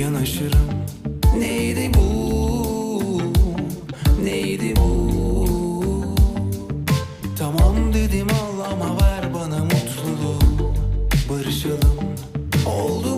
yanaşırım Neydi bu? Neydi bu? Tamam dedim al ama ver bana mutluluğu Barışalım Oldu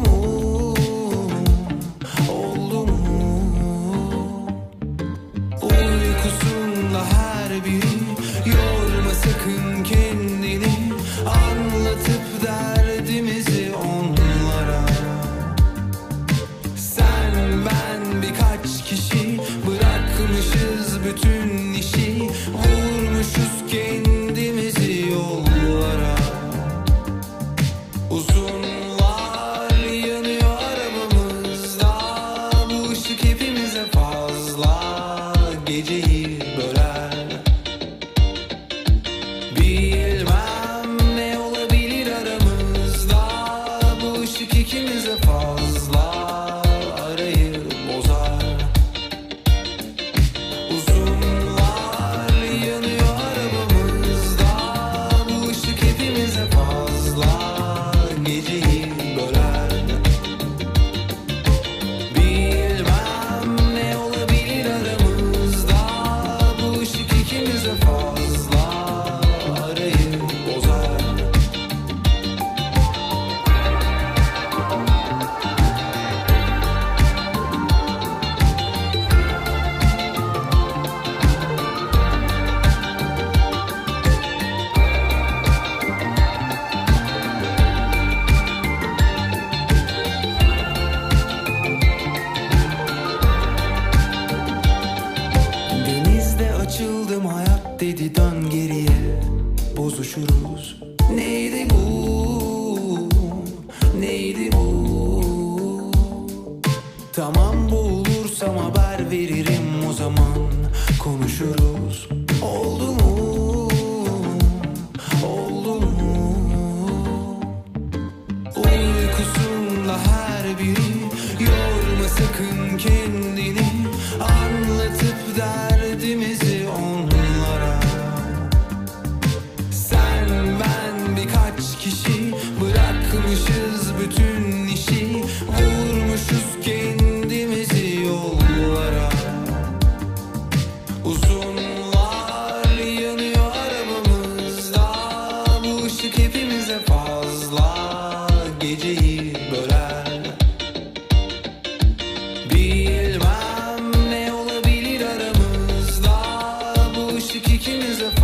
bütün işi Vurmuşuz dön geriye Bozuşuruz. Neydi bu? Neydi bu? Tamam boğulursam haber veririm o zaman. Konuşuruz. Oldu mu? Oldu mu? Uykusunda her biri Yorma sakın kendini kişi. Bırakmışız bütün işi. Vurmuşuz kendimizi yollara. Uzunlar yanıyor arabamızda. Bu ışık hepimize fazla. Geceyi böler. Bilmem ne olabilir aramızda. Bu ışık ikimize fazla